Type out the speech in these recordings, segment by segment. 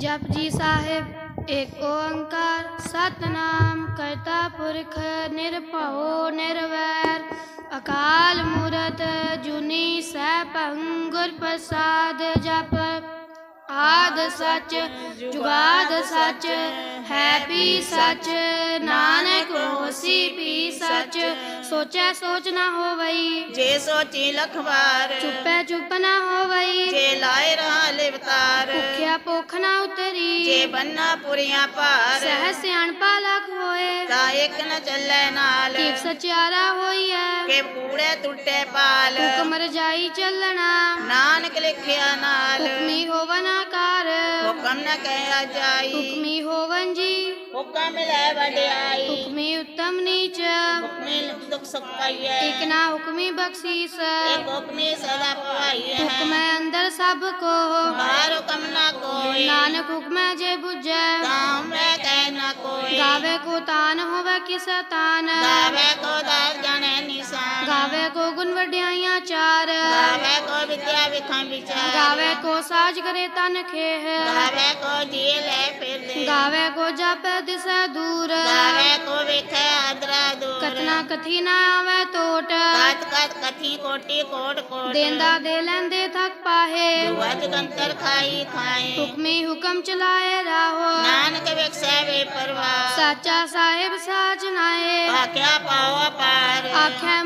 ਜਪ ਜੀ ਸਾਹਿਬ, ਏਕ ਓੰਕਾਰ, ਸਤਨਾਮ ਕਰਤਾ ਪੁਰਖ ਨਿਰਭਉ ਨਿਰਵੈਰ। ਅਕਾਲ ਮੂਰਤ, ਜੁਨੀ ਸੈਭੰ ਗੁਰ ਪ੍ਰਸਾਦ ਜਪ। ਆਦ ਸੱਚ ਜੁਗਾਦ ਸੱਚ ਹੈ ਵੀ ਸੱਚ ਨਾਨਕ ਹੋਸੀ ਵੀ ਸੱਚ। ਸੋਚੈ ਸੋਚ ਨਾ ਹੋਵਈ ਜੇ ਸੋਚੀ ਲਖਵਾਰ ਚੁੱਪੈ ਚੁੱਪ ਨਾ ਹੋਵਈ ਜੇ ਲਾਏ ਰਹਾ ਲਿਵਤਾਰ ਭੁਖਿਆ ਭੁੱਖ ਨਾ ਉਤਰੀ। ਜੇ ਬੰਨਾ ਪੁਰੀਆਂ ਭਾਰ ਸਹਿ ਸਿਆਣਪਾ ਲਖ ਹੋਏ ਤਾਂ ਇੱਕ ਨ ਚੱਲੇ ਨਾਲ। ਕੀਪ ਸਚਿਆਰਾ ਹੋਈਐ ਕਿ ਕੂੜੇ ਟੁੱਟੇ ਪਾਲ। ਹੁਕਮ ਰਜਾਈ ਚੱਲਣਾ। ਨਾਨਕ ਲਿਖਿਆ ਨਾਲ। ਹੁਕਮੀ ਹੋਵਨ ਆਕਾਰ ਹੁਕਮ ਨ ਕਹਿਆ ਜਾਈ। ਹੁਕਮੀ ਹੋਵਨ ਜੀ। ਹੁਕਮ ਲੈ ਵਡਿਆਈ ਹੁਕਮੀ ਉੱਤਮ ਨੀਚ ਹੁਕਮੀ ਦੁਖ ਸੁਖ ਪਾਈਐ ਇਕ ਨਾ ਹੁਕਮੀ ਬਖਸ਼ੀਸ ਇੱਕ ਹੁਕਮੀ ਸਦਾ ਪਾਈਐ ਹੁਕਮੈ ਅੰਦਰ ਸਭ ਕੋ ਬਾਹਰ ਹੁਕਮ ਨਾ ਕੋਈ ਨਾਨਕ ਹੁਕਮੈ ਜੇ 부ਜੈ ਤਾਂ ਮੈਂ ਕਹਿ ਨਾ ਕੋਈ ਗਾਵੇ ਕੋ ਤਾਨ ਹੋਵੇ ਕਿਸ ਤਾਨ ਗਾਵੇ ਕੋ ਦਾਸ ਜਾਣੇ ਨਿਸ਼ਾਨ ਗਾਵੇ ਕੋ ਗੁਣ ਵਡਿਆਈਆਂ ਚਾਰ ਗਾਵੇ ਕੋ ਵਿਦਿਆ ਵਿਖਾਂ ਵਿਚਾਰ ਗਾਵੇ ਕੋ ਸਾਜ ਕਰੇ ਤਨ ਖੇਹ ਗਾਵੇ ਕੋ ਜੀ ਲੈ ਫਿਰਦੇ ਗਾਵੇ ਕੋ ਜਪੈ ਦਿਸੈ ਦੂਰ ਗਾਵੇ ਕੋ ਵੇਖੇ ਆਦਰਾ ਦੂਰ ਕਤਨਾ ਕਥੀ ਨਾ ਆਵੇ ਟੋਟ ਕਤ ਕਤ ਕਥੀ ਕੋਟੀ ਕੋਟ ਕੋਟ ਦੇਂਦਾ ਦੇ ਲੈਂਦੇ ਥਕ ਪਾਹੇ ਵਜ ਗੰਤਰ ਖਾਈ ਖਾਏ ਹੁਕਮੀ ਹੁਕਮ ਚਲਾਏ ਰਾਹੋ ਨਾਨਕ ਵਿਖਸੈ ਵੇ ਪਰਵਾਹ ਸਾਚਾ ਸਾਹਿਬ ਸਾਚ ਨਾਏ ਆਖਿਆ ਪਾਵਾ ਪਾਰ ਆਖੈ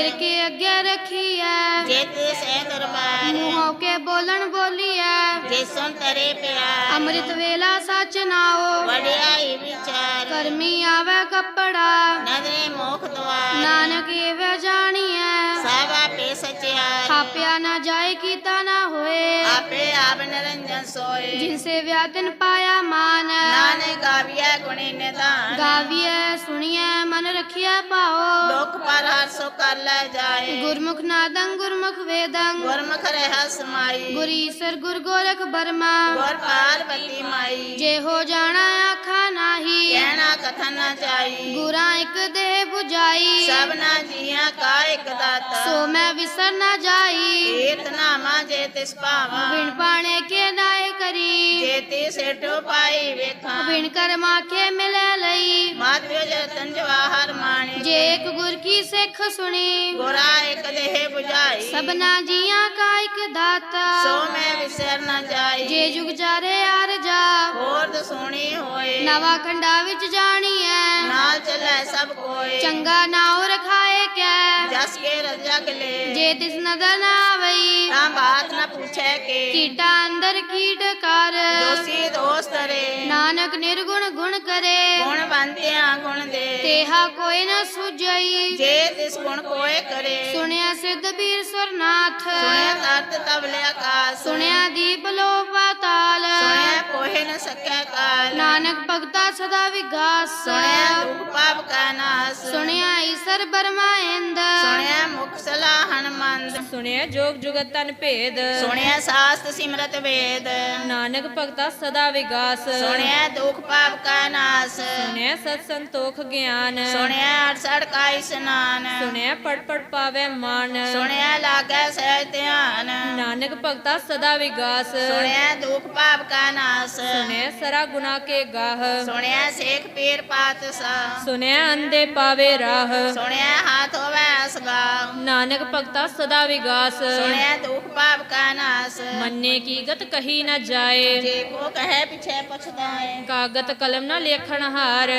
ਫਿਰ ਕੇ ਅੱਗੇ ਰੱਖੀਐ। ਜਿਤ ਸੇ ਦਰਬਾਰ ਮੂੰਹੋਂ ਕੇ ਬੋਲਣ ਬੋਲੀਐ। ਜੇ ਸੁਨ ਤਰੇ ਪਿਆਰ। ਅੰਮ੍ਰਿਤ ਵੇਲਾ ਸਚ ਨਾਓ ਵਡਿਆਈ ਵਿਚਾਰ। ਕਰਮੀ ਆਵੇ ਕੱਪੜਾ। ਨਦਰੇ ਮੋਖ ਦਵਾਰ। ਨਾਨਕ ਏਵੇਂ ਜਾਣੀਐ। ਸਭ ਆਪੇ ਸਚਿਆਰ। ਥਾਪਿਆ ਨਾ ਜਾਏ ਕੀਤਾ ਨਾ ਹੋਏ। ਆਪੇ ਆਪ ਨਿਰੰਜਨ ਸੋਏ। ਜਿਨ ਸੇ ਵਿਆਤਨ ਪਾਇਆ ਮਾਨ। ਨਾਨਕ ਗਾਵਿਆ ਗੁਣੀ ਨਿਧਾਨ। ਗਾਵੀਐ ਸੁਣੀਐ। ਮਨ ਰਖਿਆ ਪਾਓ ਦੁਖ ਪਰ ਹਰ ਸੋ ਕਰ ਲੈ ਜਾਏ। ਗੁਰਮੁਖ ਨਾਦੰ ਗੁਰਮੁਖ ਵੇਦੰ। ਗੁਰਮੁਖ ਰਹਿ ਸਮਾਈ। ਗੁਰ ਈਸਰ ਗੁਰ ਗੋਰਖ ਬਰਮਾ। ਗੁਰ ਪਾਰਵਤੀ ਮਾਈ। ਜੇ ਹੋ ਜਾਣਾ ਆਖਾ ਨਾਹੀ। ਕਹਿਣਾ ਕਥਨ ਨਾ ਜਾਈ ਗੁਰਾਂ ਇੱਕ ਦੇਹ 부ਜਾਈ ਸਭਨਾ ਜੀਆਂ ਕਾ ਇੱਕ ਦਾਤਾ। ਸੋ ਮੈਂ ਵਿਸਰ ਨਾ ਜਾਈ। ਕੀਰਤ ਨਾਮਾ ਜੇ ਤਿਸ ਭਾਵਾ। ਵਿਣ ਪਾਣੇ ਕੇ ਨਾਏ ਕਰੀ। ਜੇ ਤੇ ਸੇਟੋ ਪਾਈ ਵੇਖਾਂ। ਵਿਣ ਕਰਮਾ ਕੇ ਮਿਲੈ ਲਈ। ਮਾਤਿਓ ਜਤਨ ਜਵਾਹਰ ਮਾਣੇ ਜੇ ਇੱਕ ਗੁਰ ਕੀ ਸਿੱਖ ਸੁਣੀ। ਗੁਰਾ ਇੱਕ ਦੇਹ 부ਝਾਈ ਸਭਨਾ ਜੀਆਂ ਕਾ ਇੱਕ ਦਾਤਾ। ਸੋ ਮੈਂ ਵਿਸਰ ਨਾ ਜਾਈ। ਜੇ ਜੁਗ ਚਾਰੇ ਆਰ ਜਾ। ਹੋਰ ਦਸੋਣੀ ਹੋਏ। ਨਵਾ ਖੰਡਾ ਵਿੱਚ ਜਾਣੀਐ। ਨਾਲ ਚੱਲੇ ਸਭ ਕੋਏ। ਚੰਗਾ ਨਾਉ ਰਖਾਏ ਕੈ। ਜਸ ਕੇ ਰਜਾ ਗਲੇ ਜੇ ਤਿਸ ਨਦਰ ਨਾ ਆਵਈ ਤਾਂ ਬਾਤ ਨਾ ਪੁੱਛੇ ਕੇ। ਕੀਟਾ ਅੰਦਰ ਕੀਟ ਕਰ। ਦੋਸੀ ਦੋਸਤ ਰੇ। ਨਾਨਕ ਨਿਰਗੁਣ ਗੁਣ ਕਰੇ। ਗੁਣ ਬੰਦਿਆਂ ਗੁਣ ਦੇ। ਤੇਹਾ ਕੋਈ ਨ ਸੁਝਈ। ਜੇ ਤਿਸ ਗੁਣ ਕੋਏ ਕਰੇ। ਸੁਣਿਆ ਸਿੱਧ ਬੀਰ ਸੁਰਨਾਥ ਸੁਣਿਆ ਤਰਤ ਤਬਲੇ ਆਕਾਸ। ਸੁਣਿਆ ਦੀਪ ਲੋ ਪਾਤਾਲ। ਸੁਣਿਆ ਕੋਹੇ ਨ ਸਕੈ ਕਾਲ। ਨਾਨਕ ਭਗਤਾ ਸਦਾ ਵਿਗਾਸ। ਸੁਣਿਆ ਦੁਖ ਪਾਪ ਕਾ ਨਾਸ। ਸੁਣਿਆ ਈਸਰ ਬਰਮਾ ਇੰਦ। ਸੁਣਿਆ ਮੁਖ ਸਲਾਹਨ ਮੰਦ ਸੁਣਿਆ ਜੋਗ ਜੁਗਤ ਤਨ ਭੇਦ। ਸੁਣਿਆ ਸਾਸਤ ਸਿਮਰਤ ਵੇਦ। ਨਾਨਕ ਭਗਤਾ ਸਦਾ ਵਿਗਾਸ। ਸੁਣਿਆ ਦੁਖ ਪਾਪ ਕਾ ਨਾਸ। ਸੁਣਿਆ ਸਤ ਸੰਤੋਖ ਗਿਆਨ। ਸੁਣਿਆ ਅੜਸੜ ਕਾ ਇਸਨਾਨ ਸੁਣਿਆ ਪੜ ਪੜ ਪਾਵੇ ਮਾਨ। ਸੁਣਿਆ ਲਾਗੈ ਸਹਿ ਧਿਆਨ। ਨਾਨਕ ਭਗਤਾ ਸਦਾ ਵਿਗਾਸ। ਸੁਣਿਆ ਦੁਖ ਪਾਪ ਕਾ ਨਾਸ। ਸੁਣਿਆ ਸਰਾ ਗੁਨਾ ਕੇ ਗਾਹ। ਸੁਣਿਆ ਸੇਖ ਪੀਰ ਪਾਤਸ਼ਾਹ। ਸੁਣਿਆ ਅੰਦੇ ਪਾਵੇ ਰਾਹ। ਸੁਣਿਆ ਹਾਥ ਹੋਵੇ ਅਸਗਾ ਨਾਨਕ ਭਗਤਾ ਸਦਾ ਵਿਗਾਸ। ਸੁਣਿਆ ਦੁਖ ਪਾਪ ਕਾ ਨਾਸ। ਮੰਨੇ ਕੀ ਗਤ ਕਹੀ ਨਾ ਜਾਏ। ਜੇ ਕੋ ਕਹੇ ਪਿਛੇ ਪਛਤਾਏ ਕਾਗਤ ਕਲਮ ਨਾ ਲੇਖਣ ਹਾਰ।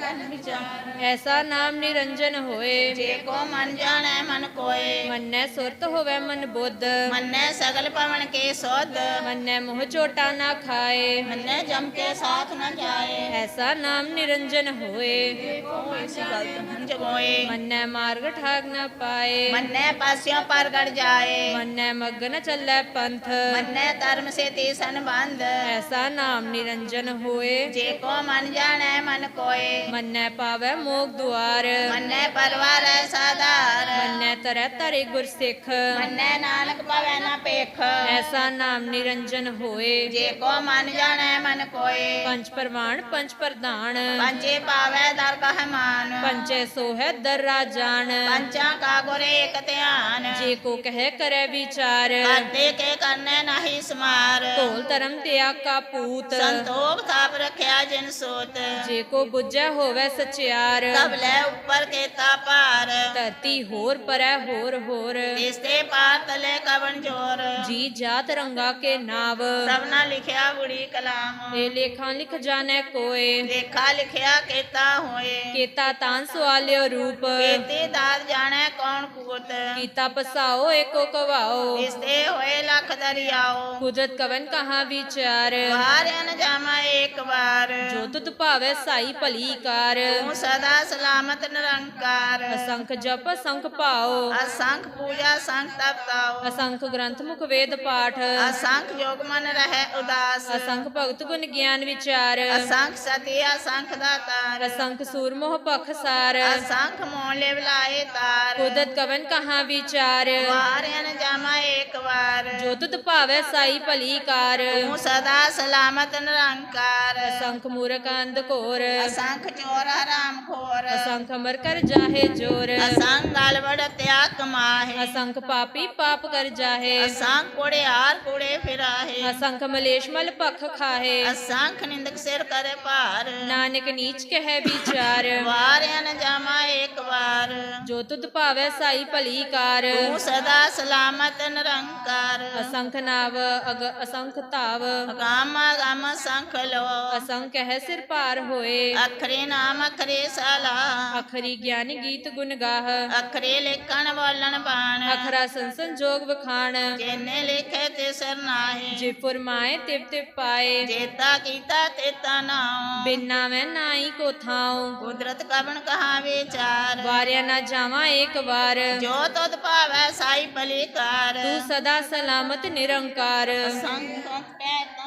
ਕੰਨ ਵਿਚਾਰ। ਐਸਾ ਨਾਮ ਨਿਰੰਜਨ ਹੋਏ। ਜੇ ਕੋ ਮਨ ਜਾਣੈ ਮਨ ਕੋਏ। ਮੰਨੈ ਸੁਰਤ ਹੋਵੇ ਮਨ ਬੁੱਧ। ਮੰਨੈ ਸਗਲ ਪਵਨ ਕੇ ਸੋਧ। ਮੰਨੈ ਮੋਹ ਝੋਟਾ ਨਾ ਖਾਏ। ਮੰਨੈ ਜਮ ਕੇ ਸਾਥ ਨ ਜਾਏ। ਐਸਾ ਨਾਮ ਨਿਰੰਜਨ ਹੋਏ। ਕੋ ਇਸੀ ਗਲਤ ਹੰਜ ਗੋਏ ਮੰਨੈ ਮਾਰਗ ਠਾਗ ਨਾ ਪਾਏ। ਮੰਨੈ ਪਾਸਿਓਂ ਪਰਗੜ ਜਾਏ। ਮੰਨੈ ਮਗਨ ਚੱਲੈ ਪੰਥ। ਮੰਨੈ ਧਰਮ ਸੇ ਤੀਸਨ ਬੰਧ ਐਸਾ ਨਾਮ ਨਿਰੰਜਨ ਹੋਏ। ਜੇ ਕੋ ਮਨ ਜਾਣੈ ਮਨ ਕੋਏ। ਮੰਨੈ ਪਾਵੈ ਮੋਗ ਦੁਆਰ। ਮੰਨੈ ਪਰਵਾਰੈ ਸਾਧਾਰ। ਮੰਨੈ ਤਰੈ ਤਰੇ ਗੁਰ ਸਿੱਖ ਮੰਨੈ ਨਾਨਕ ਭਵੈ ਨਾ ਪੇਖ ਐਸਾ ਨਾਮ ਨਿਰੰਜਨ ਹੋਏ। ਜੇ ਕੋ ਮਨ ਜਾਣੈ ਮਨ ਕੋਏ। ਪੰਜ ਪ੍ਰਮਾਣ ਪੰਜ ਪ੍ਰਧਾਨ। ਪੰਚੇ ਪਾਵੈ ਦਰ ਕਹ ਮਾਨ। ਪੰਚੈ ਸੋ ਹੈ ਦਰ ਰਾਜਾਨ ਪੰਚਾਂ ਕਾ ਗੁਰ ਏਕ ਧਿਆਨ। ਜੇ ਕੋ ਕਹੈ ਕਰੈ ਵਿਚਾਰ। ਕਰਦੇ ਕੇ ਕਰਨੈ ਨਹੀਂ ਸਮਾਰ। ਢੋਲ ਧਰਮ ਤਿਆ ਕਾ ਪੂਤ। ਸੰਤੋਖ ਥਾਪ ਰਖਿਆ ਜਿਨ ਸੋਤ। ਜੇ ਕੋ ਬੁੱਝੈ ਹੋਵੇ ਸਚਿਆਰ। ਤਬ ਲੈ ਉੱਪਰ ਕੇਤਾ ਭਾਰ। ਧਰਤੀ ਹੋਰ ਪਰੈ ਹੋਰ ਹੋਰ। ਇਸ ਤੇ ਪਾਰ ਤਲੇ ਕਵਨ ਜੋਰ। ਜੀ ਜਾਤ ਰੰਗਾ ਕੇ ਨਾਵ। ਸਭਨਾ ਲਿਖਿਆ ਬੁੜੀ ਕਲਾਮ। ਇਹ ਲੇਖਾਂ ਲਿਖ ਜਾਣੈ ਕੋਏ। ਲੇਖਾ ਲਿਖਿਆ ਕੇਤਾ ਹੋਏ। ਕੀਤਾ ਤਾਂ ਸਵਾਲਿਓ ਰੂਪ। ਕੇਤੇ ਦਾਤ ਜਾਣੈ ਕੌਣ ਕੂਤ। ਕੀਤਾ ਪਸਾਓ ਏਕੋ ਕਵਾਓ। ਇਸ ਤੇ ਹੋਏ ਲੱਖ ਦਰਿਆਓ। ਕੁਦਰਤ ਕਵਨ ਕਹਾ ਵਿਚਾਰ। ਵਾਰਿਆ ਜਾਮਾ ਇੱਕ ਵਾਰ। ਜੋ ਤੁਧ ਭਾਵੈ ਸਾਈ ਭਲੀ ਕਾਰ ਤੂੰ ਸਦਾ ਸਲਾਮਤ ਨਿਰੰਕਾਰ। ਅਸੰਖ ਜਪ ਅਸੰਖ ਭਾਓ ਅਸੰਖ ਪੂਜਾ ਸੰਖ ਤਪਤਾਓ ਅਸੰਖ ਗ੍ਰੰਥ ਮੁਖ ਵੇਦ ਪਾਠ। ਅਸੰਖ ਜੋਗ ਮਨ ਰਹਿ ਉਦਾਸ। ਅਸੰਖ ਭਗਤ ਗੁਣ ਗਿਆਨ ਵਿਚਾਰ। ਅਸੰਖ ਸਤੀ ਅਸੰਖ ਦਾਤਾਰ। ਅਸੰਖ ਸੂਰ ਮੋਹ ਪਖਸਾਰ ਅਸੰਖ ਮੋਹ ਲੈ ਬਲਾਏ ਤਾਰ। ਕੁਦਰਤ ਕਵਨ ਕਹਾ ਵਿਚਾਰ। ਵਾਰਿਆ ਜਾਮਾ ਇੱਕ ਵਾਰ। ਜੋ ਤੁਧ ਭਾਵੈ ਸਾਈ ਭਲੀ ਕਾਰ। ਤੂੰ ਸਦਾ ਸਲਾਮਤ ਨਿਰੰਕਾਰ। ਅਸੰਖ ਮੂਰਖ ਅੰਧ ਘੋਰ। ਅਸੰਖ ਚੋਰ ਹਰਾਮ ਖੋਰ ਅਸੰਖ ਅਮਰ ਕਰ ਜਾਹੇ ਜੋਰ ਅਸੰਖ ਗਲਵੜ ਤਿਆ ਕਮਾਹੇ ਅਸੰਖ ਪਾਪੀ ਪਾਪ ਕਰ ਜਾਹੇ ਅਸੰਖ ਕੁੜਿਆਰ ਕੁੜੇ ਫਿਰਾਹੇ ਅਸੰਖ ਮਲੇਸ਼ ਮਲ ਪਖ ਖਾਹੇ ਅਸੰਖ ਨਿੰਦਕ ਸਿਰ ਕਰੇ ਭਾਰ ਨਾਨਕ ਨੀਚ ਕਹਿ ਵਿਚਾਰ ਵਾਰਿਆ ਨ ਜਾਮਾ ਇੱਕ ਵਾਰ ਜੋ ਤੁਧ ਭਾਵੈ ਸਾਈ ਭਲੀ ਕਾਰ ਤੂੰ ਸਦਾ ਸਲਾਮਤ ਨਿਰੰਕਾਰ ਅਸੰਖ ਨਾਵ ਅਗ ਅਸੰਖ ਤਾਵ ਗਾਮ ਗਾਮ ਸੰਖ ਲੋ ਅਸੰਖ ਹੈ ਸਿਰ ਪਾਰ ਹੋਏ ਅਖਰੇ ਨਾਮ ਅਖਰੇ ਸਾਲਾ। ਅਖਰੀ ਗਿਆਨੀ ਗੀਤ ਗੁਣ ਗਾਹ। ਅਖਰੇ ਲਿਖਣ ਬੋਲਣ ਬਾਣ। ਅਖਰਾ ਸੰਸਨ ਜੋਗ ਵਖਾਣ। ਜਿਨੇ ਲਿਖੇ ਤੇ ਸਰਨਾਹੇ ਜੇ ਫੁਰਮਾਏ ਤਿਵ ਤਿਵ ਪਾਏ। ਜੇਤਾ ਕੀਤਾ ਤੇਤਾ ਨਾਉ। ਬਿਨਾ ਮੈਂ ਨਾਈ ਕੋ ਥਾਉ। ਕੁਦਰਤ ਕਵਣ ਕਹਾ ਵਿਚਾਰ ਵਾਰਿਆ ਨਾ ਜਾਵਾਂ ਏਕ ਵਾਰ। ਜੋ ਤੁਧ ਭਾਵੈ ਸਾਈ ਭਲੀਕਾਰ ਤੂੰ ਸਦਾ ਸਲਾਮਤ ਨਿਰੰਕਾਰ। ਸੰਖ ਪੈ ਤੰਦੇ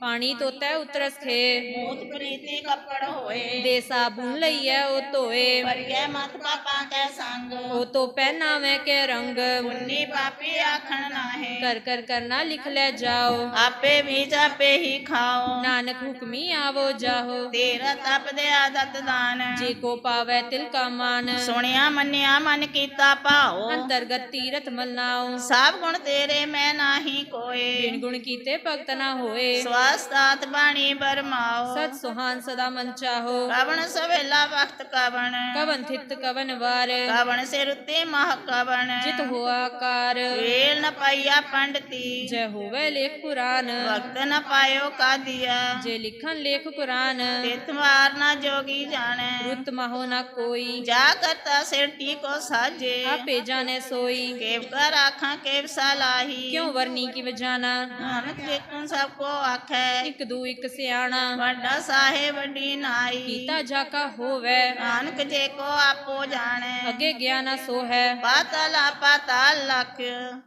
ਪਾਣੀ ਤੋਤੈ ਉਤਰਸ ਖੇ ਮੂਤ ਪ੍ਰੀਤੀ ਕੱਪੜ ਹੋਏ। ਦੇ ਸਾਬੂਨ ਲਈਐ ਉਹ ਧੋਏ। ਪਰਿਐ ਮਤ ਪਾਪਾਂ ਕੈ ਸੰਗ। ਉਹ ਤੋ ਪਹਿਨਾਵੇਂ ਕੇ ਰੰਗ। ਪੁੰਨੀ ਪਾਪੀ ਆਖਣ ਨਾਹੇ। ਕਰ ਕਰ ਕਰਨਾ ਲਿਖ ਲੈ ਜਾਓ। ਆਪੇ ਵੀ ਜਾਪੇ ਹੀ ਖਾਓ। ਨਾਨਕ ਹੁਕਮੀ ਆਵੋ ਜਾਹੋ। ਤੇਰਾ ਤਪ ਦੇ ਆਦਤ ਦਾਨ। ਜੇ ਕੋ ਪਾਵੈ ਤਿਲ ਕਾ ਮਾਨ। ਸੁਣਿਆ ਮੰਨਿਆ ਮਨ ਕੀਤਾ ਭਾਓ। ਅੰਤਰਗਤ ਤੀਰਥ ਮਲਨਾਓ ਸਭ ਗੁਣ ਤੇਰੇ ਮੈਂ ਨਾਹੀ ਕੋਏ। ਬਿਨ ਗੁਣ ਕੀਤੇ ਭਗਤ ਨਾ ਹੋਏ। ਸਵਾਸਤਾਤ ਬਾਣੀ ਬਰਮਾਓ। ਸਤ ਸੁਹਾਨ ਸਦਾ ਮਨ ਚਾਹੋ। ਕਵਣ ਸਵੇਲਾ ਵਕਤ ਕਵਣ। ਕਵਨ ਥਿਤ ਕਵਨ ਵਾਰ। ਕਵਣ ਸਿਰ ਉੱਤੇ ਮਹ ਕਵਣ। ਜਿਤ ਹੋਆ ਆਕਾਰ। ਵੇਲ ਨ ਪਾਈਆ ਪੰਡਤੀ। ਜੈ ਹੋਵੇ ਲੇਖ ਪੁਰਾਨ। ਵਕਤ ਨ ਪਾਇਓ ਕਾਦੀਆ। ਜੇ ਲਿਖਨ ਲੇਖ ਕੁਰਾਨ ਤਿਤ ਮਾਰ ਨਾ ਜੋਗੀ ਜਾਣੈ। ਰੁੱਤ ਮਹੋ ਨਾ ਕੋਈ। ਜਾ ਕਰਤਾ ਸਿਰ ਟੀਕੋ ਸਾਜੇ। ਆਪੇ ਜਾਣੇ ਸੋਈ। ਕੇਵ ਕਰ ਆਖਾਂ ਕੇਵ ਸਲਾਹੀ ਕਿਉ ਵਰਨੀ ਕੀ ਵਜਾਨਾ ਨਾਨਕ ਦੇਖਣ ਸਭ ਕੋ ਆਖੈ ਇੱਕ ਦੂ ਇੱਕ ਸਿਆਣਾ। ਵੱਡਾ ਸਾਹਿਬ ਵੱਡੀ ਨਾਈ। ਕੀਤਾ ਜਾਕਾ ਹੋਵੇ। ਨਾਨਕ ਜੇ ਕੋ ਆਪੋ ਜਾਣੈ। ਅੱਗੇ ਗਿਆ ਨਾ ਸੋ ਹੈ ਪਾਤਲ ਪਾਤਾਲ ਲਖ।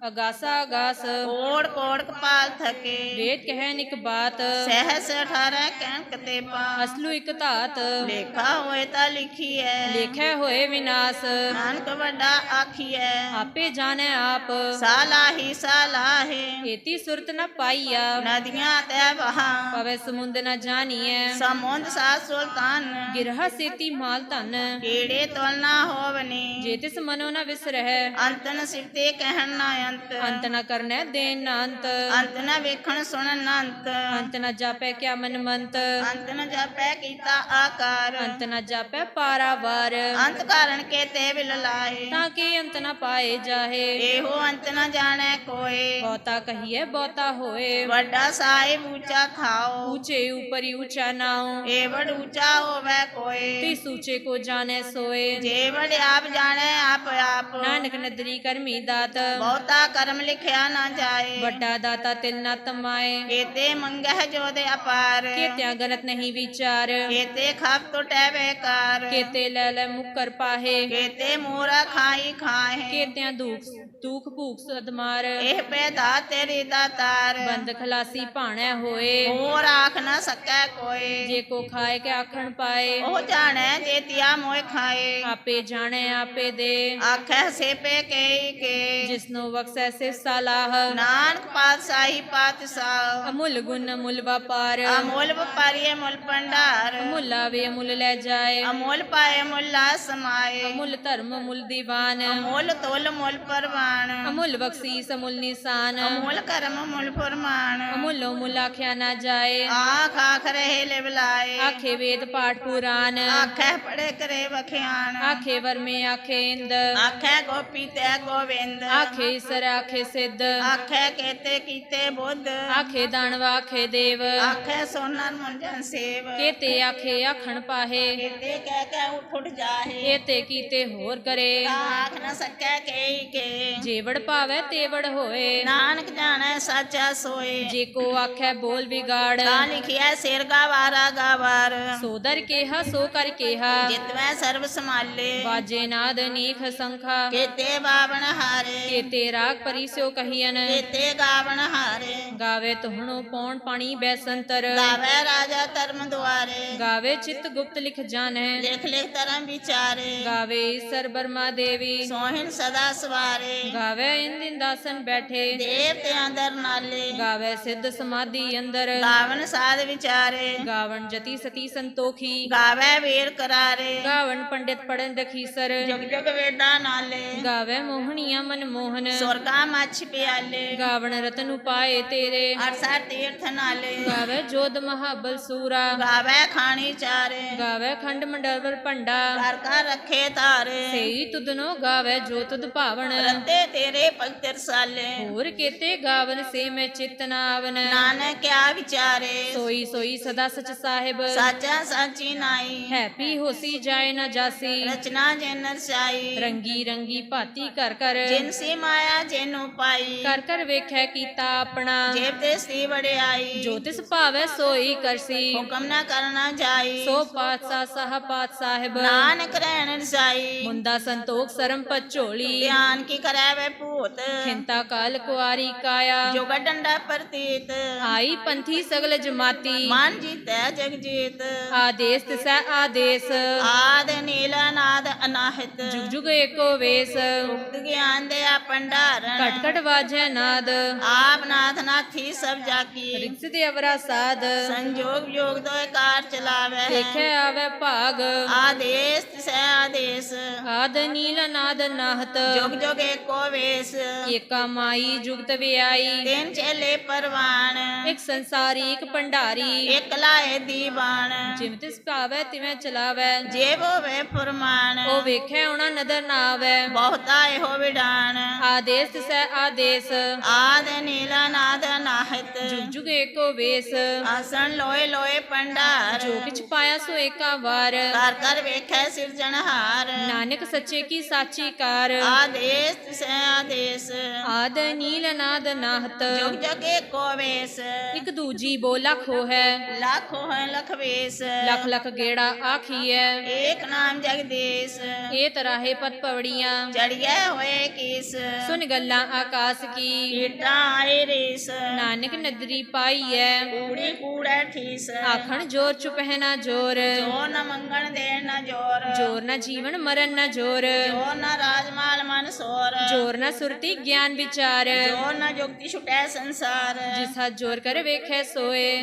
ਅਗਾਸਾ ਅਗਾਸ। ਕੋੜ ਕੋੜ ਕਪਾਲ ਥਕੇ। ਵੇਦ ਕਹਿ ਨਿਕ ਬਾਤ। ਸਹਸ 18 ਕਣਕ ਤੇ ਪਾ ਅਸਲੂ ਇੱਕ ਧਾਤ। ਲੇਖਾ ਹੋਏ ਤਾਂ ਲਿਖੀਐ। ਲੇਖੈ ਹੋਏ ਵਿਨਾਸ਼। ਨਾਨਕ ਵੱਡਾ ਆਖੀਐ। ਆਪੇ ਜਾਣੈ ਆਪ। ਸਾਲਾਹੀ ਸਾਲਾਹੇ। ਏਤੀ ਸੁਰਤ ਨ ਪਾਈਆ। ਨਦੀਆਂ ਤੈ ਵਹਾ। ਪਵੇ ਸਮੁੰਦ ਨ ਜਾਣੀਐ। ਸਮੁੰਦ ਸਾ ਸੁਲਤਾਨ ਗਿਰਹ ਸੇਤੀ ਮਾਲ ਧਨ। ਕੀੜੇ ਤੁਲ ਨਾ ਹੋਵਨੀ। ਜੇ ਤਿਸ ਮਨੋ ਨ ਵਿਸਰਹਿ। ਅੰਤਨ ਸਿਫਤੇ ਕਹਿਣ ਨਾ ਅੰਤ। ਅੰਤ ਨ ਕਰਨੈ ਦੇਨ ਨ ਅੰਤ। ਅੰਤ ਨਾ ਵੇਖਣ ਸੁਣਨ ਨਾ ਅੰਤ। ਅੰਤ ਨ ਜਾਪੈ ਕਿਆ ਮਨ ਮੰਤ। ਅੰਤ ਨ ਜਾਪੈ ਕੀਤਾ ਆਕਾਰ। ਅੰਤ ਨ ਜਾਪੈ ਪਾਰਾਵਾਰ। ਅੰਤ ਕਾਰਨ ਕੇ ਤੇ ਵਿਲ ਲਾਏ ਤਾਂ ਕਿ ਅੰਤ ਨ ਪਾਏ ਜਾਹੇ। ਇਹੋ ਅੰਤ ਨ ਜਾਣੈ ਕੋਏ। ਬਹੁਤਾ ਕਹੀਏ ਬਹੁਤਾ ਹੋਏ। ਵੱਡਾ ਸਾਹਿਬ ਉੱਚਾ ਖਾਓ ਊਚੇ ਉਪਰੀ ਊਚਾ ਨਾਉ ਏ ਵਡ ਉੱਚਾ ਹੋਵੇ ਕੋਏ ਤਿਸ ਊਚੇ ਕੋ ਜਾਣੈ ਸੋਏ ਜੇ ਵਡ ਆਪ ਜਾਣੈ ਆਪ ਆਪ ਨਾਨਕ ਨਦਰੀ ਕਰਮੀ ਦਾਤ ਬਹੁਤਾ ਕਰਮ ਲਿਖਿਆ ਨਾ ਜਾਏ ਵੱਡਾ ਦਾਤਾ ਤਿਲ ਨ ਤਮਾਏ ਕੇਤੇ ਮੰਗਹਿ ਜੋ ਦੇ ਅਪਾਰ ਕੇਤਿਆਂ ਗਲਤ ਨਹੀਂ ਵਿਚਾਰ ਕੇਤੇ ਖਾਪ ਟੁਟੈ ਬੇਕਾਰ ਕੇਤੇ ਲੈ ਲੈ ਮੁਕਰ ਪਾਹੇ ਕੇਤੇ ਮੋਰਾ ਖਾਈ ਖਾਏ ਕੇਤਿਆਂ ਦੁਖ ਤੂਖ ਭੂਖ ਸਦਮਾਰ ਇਹ ਪੈਦਾ ਤੇਰੀ ਦਾਤਾਰ ਬੰਦ ਖਲਾਸੀ ਭਾਣੈ ਹੋਏ। ਹੋਰ ਆਖ ਨਾ ਸਕੈ ਕੋਈ ਜੇ ਕੋ ਖਾਏ ਕੇ ਆਖਣ ਪਾਏ। ਉਹ ਜਾਣੈ ਜੇਤੀਆ ਮੋਇ ਖਾਏ। ਆਪੇ ਜਾਣੈ ਆਪੇ ਦੇ। ਆਖੈ ਸੇਪੇ ਕੇਈ ਕੇ। ਜਿਸਨੋ ਬਖਸ਼ੈ ਸਿਫ ਸਲਾਹ ਨਾਨਕ ਪਾਤਸ਼ਾਹੀ ਪਾਤਸ਼ਾਹ। ਅਮੁੱਲ ਗੁਣ ਅਮੁੱਲ ਵਪਾਰ। ਅਮੋਲ ਵਪਾਰੀ ਅਮੋਲ ਭੰਡਾਰ। ਅਮੁੱਲ ਆਵੇ ਅਮੁੱਲ ਲੈ ਜਾਏ। ਅਮੋਲ ਪਾਏ ਮੁੱਲਾ ਸਮਾਏ। ਅਮੁੱਲ ਧਰਮ ਅਮੁੱਲ ਦੀਵਾਨ। ਅਮੋਲ ਤੋਲ ਮੁੱਲ ਪਰਵਾਨ। ਅਮੁੱਲ ਬਖਸ਼ੀਸ ਅਮੁੱਲ ਨਿਸ਼ਾਨ ਅਮੋਲ ਕਰਮ ਮੁੱਲ ਫਰਮਾਨ ਅਮੁੱਲ ਅਮੁੱਲ ਆਖਿਆ ਨਾ ਜਾਏ ਆਖ ਆਖ ਰਹੇ ਲੈ ਬੁਲਾਏ ਆਖੇ ਵੇਦ ਪਾਠ ਪੁਰਾਨ ਆਖੈ ਪੜੇ ਕਰੇ ਵਖਿਆਨ ਆਖੇ ਵਰਮੇ ਆਖੇ ਇੰਦ ਆਖੈ ਗੋਪੀ ਤੇ ਗੋਵਿੰਦ ਆਖੇ ਈਸਰ ਆਖੇ ਸਿੱਧ ਆਖੈ ਕੇਤੇ ਕੀਤੇ ਬੁੱਧ ਆਖੇ ਦਾਨਵ ਆਖੇ ਦੇਵ ਆਖੈ ਸੋਨਨ ਮੁੰਜਨ ਸੇਵ ਕੇਤੇ ਆਖੇ ਆਖਣ ਪਾਹੇ ਕੇਤੇ ਕਹਿ ਕਹਿ ਉਠ ਉਠ ਜਾਹੇ ਕੇਤੇ ਕੀਤੇ ਹੋਰ ਕਰੇ ਆਖ ਨ ਸਕੈ ਕੇਈ ਕੇ ਜੇਵੜ ਭਾਵੈ ਤੇਵੜ ਹੋਏ। ਨਾਨਕ ਜਾਣੈ ਸਾਚਾ ਸੋਏ। ਜੇ ਕੋ ਆਖੈ ਬੋਲ ਵਿਗਾੜ। ਤਾਂ ਲਿਖਿਆ ਸਿਰ ਗਾਵਾਰਾ ਗਾਵਾਰ। ਸੋਦਰ ਕੇਹਾ ਸੋ ਕਰ ਕੇਹਾ। ਜਿਤਵੈ ਸਰਬ ਸਮਾਲੇ ਬਾਜੇ ਨਾਦ ਨੀਖ ਸੰਖਾ। ਕੇਤੇ ਬਾਵਨ ਹਾਰੇ। ਕੇਤੇ ਰਾਗ ਪਰਿਸਿਓ ਕਹੀਨ ਕੇਤੇ ਗਾਵਨ ਹਾਰੇ। ਗਾਵੇ ਤੁਹਣੋ ਪੌਣ ਪਾਣੀ ਬੈਸੰਤਰ। ਗਾਵੈ ਰਾਜਾ ਧਰਮ ਦੁਆਰੇ। ਗਾਵੇ ਚਿਤ ਗੁਪਤ ਲਿਖ ਜਾਣੈ। ਲਿਖ ਲਿਖ ਧਰਮ ਵਿਚਾਰੇ। ਗਾਵੇ ਈਸਰ ਬਰਮਾ ਦੇਵੀ। ਸੋਹਿਣ ਸਦਾ ਸਵਾਰੇ। ਗਾਵੇ ਇੰਦਿਨ ਦਾਸਨ ਬੈਠੇ। ਦੇਵਤੇ ਅੰਦਰ ਨਾਲੇ। ਗਾਵੇ ਸਿੱਧ ਸਮਾਧੀ ਅੰਦਰ। ਗਾਵਨ ਸਾਧ ਵਿਚਾਰੇ। ਗਾਵਣ ਜਤੀ ਸਤੀ ਸੰਤੋਖੀ। ਗਾਵੈ ਵੀਰ ਕਰਾਰੇ। ਗਾਵਣ ਪੰਡਿਤ ਪੜਨ ਰਖੀਸਰ। ਜੁਗ ਜੁਗ ਵੇਦਾਂ ਨਾਲੇ। ਗਾਵੇ ਮੋਹਣੀਆਂ ਮਨ ਮੋਹਨ ਸੁਰਗਾ ਮੱਛ ਪਿਆਲੇ। ਗਾਵਣ ਰਤਨ ਉਪਾਏ ਤੇਰੇ। ਅਰਸਾ ਤੀਰਥ ਨਾਲੇ। ਗਾਵੇ ਜੋਧ ਮਹਾਬਲ ਸੂਰਾ। ਗਾਵੈ ਖਾਣੀ ਚਾਰੇ। ਗਾਵੇ ਖੰਡ ਮੰਡਲਵਰ ਭੰਡਾ। ਘਰ ਘਰ ਰੱਖੇ ਤਾਰੇ ਸਈ ਤੁਧਨੋ ਗਾਵੇ ਜੋ ਤੁਧ ਭਾਵਨ। ਰਤੇ ਤੇਰੇ ਭਗਤ ਰਸਾਲੇ ਹੋਰ ਕੇਤੇ ਗਾਵਨ ਸੇ ਮੈਂ ਚਿਤ ਨਾ ਆਵਨ। ਨਾਨਕ ਕਿਆ ਵਿਚਾਰੇ। ਸੋਈ ਸੋਈ ਸਦਾ ਸਚ ਸਾਹਿਬ। ਸਾਚਾ ਸਾਚੀ ਨਾਈ। ਹੈਪੀ ਹੋਸੀ ਜਾਏ ਨਾ ਜਾਸੀ। ਰਚਨਾ ਜਨ ਰਸਾਈ ਰੰਗੀ ਰੰਗੀ ਭਾਤੀ ਕਰ ਕਰ ਜਿਨ ਸੀ ਮਾਇਆ ਜੇਨੂ ਪਾਈ। ਕਰ ਕਰ ਵੇਖੈ ਕੀਤਾ ਆਪਣਾ। ਜੇਬ ਤੇ ਸੀ ਵੜਿਆਈ ਜੋ ਤਿਸ ਭਾਵੈ ਸੋਈ ਕਰਸੀ। ਹੁਕਮ ਨਾ ਕਰਨਾ ਜਾਈ। ਸੋ ਪਾਤਸ਼ਾਹ ਸਾਹ ਪਾਤ ਸਾਹਿਬ। ਨਾਨਕ ਰਹਿਣ ਰਸਾਈ। ਮੁੰਦਾ ਸੰਤੋਖ ਸਰਮ ਪਚੋਲੀ ਧਿਆਨ ਕੀ ਕਰੈ ਵੇ ਭੂਤ। ਖਿੰਤਾ ਕਾਲ ਕੁਆਰੀ ਕਾਇਆ। ਜੋਗ ਡੰਡਾ ਪ੍ਰਤੀਤ। ਆਈ ਪੰਥੀ ਸਗਲ ਜਮਾਤੀ। ਮਨ ਜੀਤੈ ਜਗ ਜੀਤ। ਆਦੇਸ ਤਿਸੈ ਆਦੇਸ। ਆਦ ਨੀਲਾ ਨਾਦ ਅਨਾਹਿਤ। ਜੁਗ ਜੁਗ ਏਕੋ ਵੇਸ। ਮੁਕਤ ਗਿਆਨ ਦੇ ਆ ਭੰਡਾਰਨ। ਕਟ ਕਟ ਵਾਜੈ ਨਾਦ। ਆਪ ਨਾਥ ਨਾਥੀ ਸਭ ਜਾਕੀ। ਰਿਕਸ ਦੇ ਅਵਰਾ ਸਾਧ ਸੰਜੋਗ ਯੋਗ ਦੋਇ ਕਾਰ ਚਲਾਵੇ। ਦੇਖੈ ਆਵੈ ਭਾਗ। ਆਦੇਸ ਤਿਸੈ ਆਦੇਸ। ਆਦ ਨੀਲ ਨਾਦ ਨਾਹਤ ਜੁਗ ਜੁਗ ਏਕੋ ਵੇਸ। ਏਕਾ ਮਾਈ ਜੁਗਤ ਵਿਆਈ। ਤਿੰਨ ਚੇਲੇ ਪਰਵਾਨ। ਇੱਕ ਸੰਸਾਰੀ ਇੱਕ ਭੰਡਾਰੀ। ਇਕ ਲਾਏ ਦੀਵਾਨ। ਜਿਵੇਂ ਤਿਸ ਭਾਵੈ ਤਿਵੇਂ ਚਲਾਵੈ। ਜੇ ਹੋਵੇ ਫਰਮਾਨ। ਉਹ ਵੇਖੈ ਉਹਨਾਂ ਨਦਰ ਨਾ ਆਵੈ ਬਹੁਤਾ ਇਹੋ ਵਿਡਾਨ। ਆਦੇਸ ਤਿਸੈ ਆਦੇਸ। ਆਦ ਨੀਲਾ ਨਾਦ ਨਾਹਿਤ ਜੁਗ ਜੁਗ ਏਕੋ ਵੇਸ। ਆਸਣ ਲੋਏ ਲੋਏ ਪੰਡਾਰ ਜੋ ਕਿਛ ਪਾਇਆ ਸੋ ਏਕਾ ਵਾਰ। ਕਰ ਕਰ ਵੇਖੈ ਸਿਰਜਣਹਾਰ। ਨਾਨਕ ਸੱਚੇ ਕੀ ਸਾਚੀ ਕਾਰ। ਆਦੇਸ ਤਿਸੈ ਆਦੇਸ ਆਦ ਨੀਲ ਨਾਦ ਨਾਹਤ। ਜੁਗ ਜੁਗ ਏਕੋ ਵੇਸ। ਇੱਕ ਦੂਜੀ ਬੋ ਲਖੋ ਹੈ ਲੱਖੋ ਹੈ ਲਖ ਵੇਸ। ਲਖ ਲਖ ਗੇੜਾ ਆਖੀਐ। ਏਕ ਨਾਮ ਜਗਦੀਸ਼ ਇਹ ਤਰਾਹੇ ਪਤ ਪਵੜੀਆਂ। ਚੜਿਆ ਹੋਏ ਕੀਸ। ਸੁਨ ਗੱਲਾਂ ਆਕਾਸ ਕੀ। ਕੀਟਾਂ ਆਏ ਰੀਸ। ਨਾਨਕ ਨਦਰੀ ਪਾਈਐ। ਕੂੜੀ ਕੂੜਾ ਠੀਸ। ਆਖਣ ਜੋਰ ਚੁਪਹਿ ਨਾ ਜੋਰ। ਜੋ ਨ ਮੰਗਣ ਦੇ ਨ ਜੋਰ। ਜੋਰ ਨਾ ਜੀਵਨ ਮਰਨ ਨਾ ਜੋਰ। ਜੋ ਨ ਰਾਜਮਾਲ ਮਨ ਸੋਰ। ਜੋਰ ਨਾ ਸੁਰਤੀ ਗਿਆਨ ਵਿਚਾਰ। ਜੋ ਨ ਜੁਗਤੀ ਛੁਟੈ ਸੰਸਾਰ। ਜਿਸ ਜੋਰ ਕਰ ਵੇਖੈ ਸੋਏ।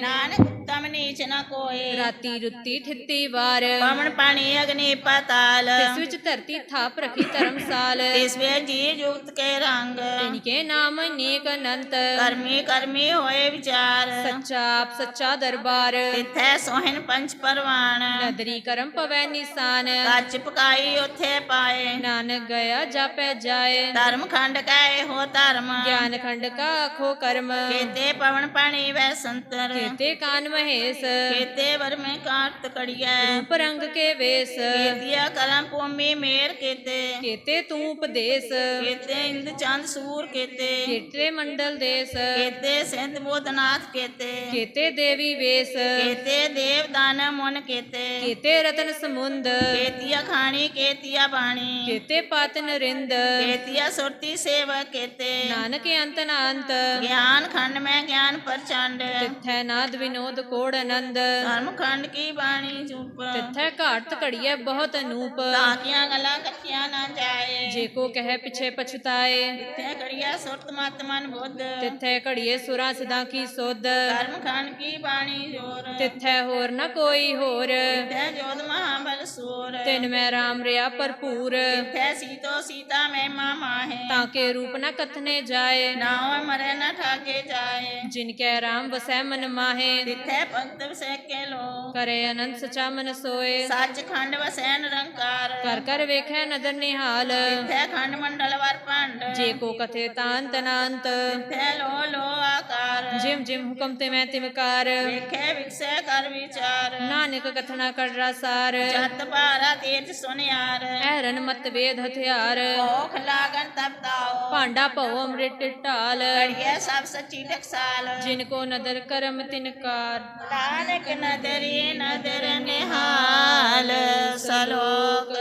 ਨਾਨਕ ਉੱਤਮ ਨੀਚ ਨ ਕੋਏ। ਰਾਤੀ ਰੁੱਤੀ ਠਿੱਤੀ ਵਾਰ। ਪਵਨ ਪਾਣੀ ਅਗਨੀ ਪਤਾਲ। ਤਿਸ ਵਿੱਚ ਧਰਤੀ ਥਾਪ ਰਖੀ ਧਰਮਸਾਲ। ਇਸ ਵੇ ਜੀ ਜੁਗਤ ਕੇ ਰੰਗ। ਇਨਕੇ ਨਾਮ ਅਨੇਕ ਅਨੰਤ। ਕਰਮੀ ਕਰਮੀ ਹੋਏ ਵਿਚਾਰ। ਸੱਚਾ ਆਪ ਸੱਚਾ ਦਰਬਾਰ। ਤਿਥੈ ਸੋਹਿਨ ਪੰਚ ਪਰਵਾਨ ਨਦਰੀ ਕਰਮ ਪਵੈ ਨਿਸ਼ਾਨ। ਕੱਚ ਪਕਾਈ ਉਥੇ ਪਾਏ। ਨਾਨਕ ਗਿਆ ਜਾਪੈ ਜਾਏ। ਧਰਮ ਖੰਡ ਕੈ ਹੋ ਧਰਮ। ਗਿਆਨ ਖੰਡ ਕਾ ਆਖੋ ਕਰਮ। ਕੇਤੇ ਪਵਨ ਪਾਣੀ ਵੈ ਸੰਤਰ। ਕੇਤੇ ਕਾਨ ਮਹੇਸ਼ ਕੇਤੇ ਵਰਮੇ ਕਾਰਤ ਕੜੀਐ। ਰੂਪ ਰੰਗ ਕੇ ਵੇਸ। ਕੇਤੀਆ ਕਰਮ ਭੂਮੀ ਮੇਰ ਕੇਤੇ ਕੇਤੇ ਤੂੰ ਉਪਦੇਸ। ਕੇਤੇ ਇੰਦ ਚੰਦ ਸੂਰ ਕੇਤੇ ਕੇਤੇ ਮੰਡਲ ਦੇਸ। ਕੇਤੇ ਸਿੰਧ ਬੋਧਨਾਥ ਕੇਤੇ ਕੇਤੇ ਦੇਵੀ ਵੇਸ। ਕੇਤੇ ਦੇਵ ਦਾਨ ਮਨ ਕੇਤੇ ਕੇਤੇ ਰਤਨ ਸਮੁੰਦ। ਕੇਤੀਆ ਖਾਣੀ ਕੇਤੀਆ ਬਾਣੀ ਕੇਤੇ ਪਤ ਨਰਿੰਦ। ਕੇਤੀਆ ਸੁਰਤੀ ਸੇਵਕ ਕੇਤੇ ਨਾਨਕ ਅੰਤ ਨਾ ਅੰਤ ਗਿਆਨ ਖੰਡ ਮੈਂ ਗਿਆਨ ਪ੍ਰਚੰਡ। ਤਿੱਥੈ ਨਾਦ ਵਿਨੋਦ ਕੋੜ ਆਨੰਦ। ਧਰਮ ਖੰਡ ਕੀ ਬਾਣੀ ਚੁੱਪ। ਤਿੱਥੈ ਘਾਟ ਘੜੀਐ ਬਹੁਤ ਅਨੂਪ। ਤਾਕੀਆਂ ਗੱਲਾਂ ਕੱਚੀਆਂ ਨਾ ਜਾਏ। ਜੇ ਕੋ ਕਹੈ ਪਿਛੇ ਪਛਤਾਏ। ਤੇ ਕੜੀਆ ਸੁਰਤ ਮਤ ਮਨ ਬੁੱਧ। ਤਿੱਥੈ ਘੜੀਏ ਸੁਰਾਂ ਸਦਾ ਕੀ ਸੁਧ। ਧਰਮ ਖੰਡ ਕੀ ਬਾਣੀ ਜੋਰ। ਤਿੱਥੈ ਹੋਰ ਨ ਕੋਈ ਹੋਰ। ਤੇ ਜੋਤ ਮਹਾਬਲ ਸੂਰ। ਤਿਨ ਮੈਂ ਰਾਮ ਰਿਆ ਭਰਪੂਰ। ਤੇ ਸੀਤੋ ਸੀਤਾ ਮੈਂ ਮਾਹੇ। ਤਾਂ ਕੇ ਰੂਪ ਨ ਕਥਨੇ ਜਾਏ। ਨਾਉ ਮਰੇ ਨਾ ਠਾਕੇ ਜਾਏ। ਜਿਨ ਕੈ ਰਾਮ ਵਸੈ ਮਨ ਮਾਹੇ। ਤਿੱਥੇ ਭਗਤ ਵਸੈ ਕੇ ਲੋ ਕਰੇ ਅਨੰਤ ਸਚਾ ਮਨ ਸੋਏ। ਸੱਚ ਖੰਡ ਵਸੈ ਨਿਰੰਕਾਰ ਕਰ ਕਰ ਵੇਖੈ ਨਦਰ ਨਿਹਾਲ। ਤਿੱਥੇ ਖੰਡ ਮੰਡਲ ਵਰ ਭੰਡ। ਜੇ ਕੋ ਕਥੇ ਤਾਂਤ ਨਾੰਤ ਤਿੱਥੇ ਲੋ ਲੋ ਆਕਾਰ। ਜਿਮ ਜਿਮ ਹੁਕਮ ਤੇ ਮੈਂ ਤਿਮਕਾਰ ਵੇਖੇ ਵਿਕਸੈ ਕਰ ਵਿਚਾਰ। ਨਾਨਕ ਕਥਨਾ ਕੜਰਾ ਸਾਰ ਜਤ ਭਾਰਾ ਤੇਜ ਸੁਨਿਆਰ ਐਰਨ ਮਤ ਵੇਦ ਹਥਿਆਰ। ਭੋਖ ਲਾਗਨ ਤਬ ਤਾਓ ਭਾਂਡਾ ਭਉ ਅੰਮ੍ਰਿਤ ਢਾਲ। ਕੜੀਏ ਸਭ ਸੱਚੀ ਟਕਸਾਲ ਜਿਨ ਕੋ ਨਦਰ ਕਰਮ ਤਿਨਕਾਰ ਨਾਨਕ ਨਦਰੀ ਨਦਰ ਨਿਹਾਲ, ਸਲੋਕ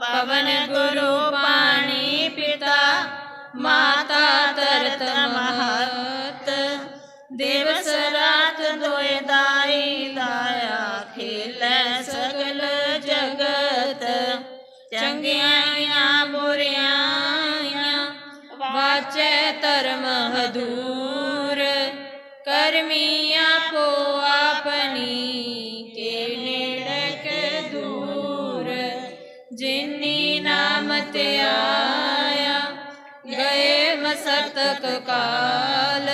ਪਵਨ ਗੁਰੂ ਪਾਣੀ ਪਿਤਾ, ਮਾਤਾ ਤਰਤ ਮਹਤ। ਦਿਵਸ ਰਾਤ ਦੋਇ ਦਾਈ ਦਾਇਆ ਖੇਲੈ ਸਗਲ ਜਗਤ। ਚੰਗਿਆਈਆਂ ਬੁਰਿਆਈਆਂ ਵਾਚੈ ਧਰਮ ਹਦੂਰ। ਕਰਮੀ ਆਪੋ ਆਪਣੀ ਕੇ ਨੇੜਕ ਦੂਰ ਜਿਨੀ ਨਾਮ ਤੇ ਆਇਆ ਗਏ ਮਸਤਕ ਕਾਲ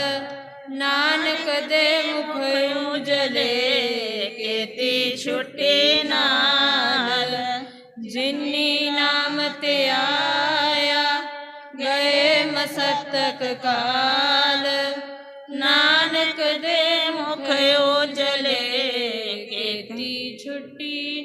ਨਾਨਕ ਦੇ ਮੁਖ ਉਜਲੇ ਕੀਤੀ ਛੁੱਟੀ ਨਾਲ ਜਿਨੀ ਨਾਮ ਤੇ ਆਇਆ ਗਏ ਮਸਤਕ ਕਾਲ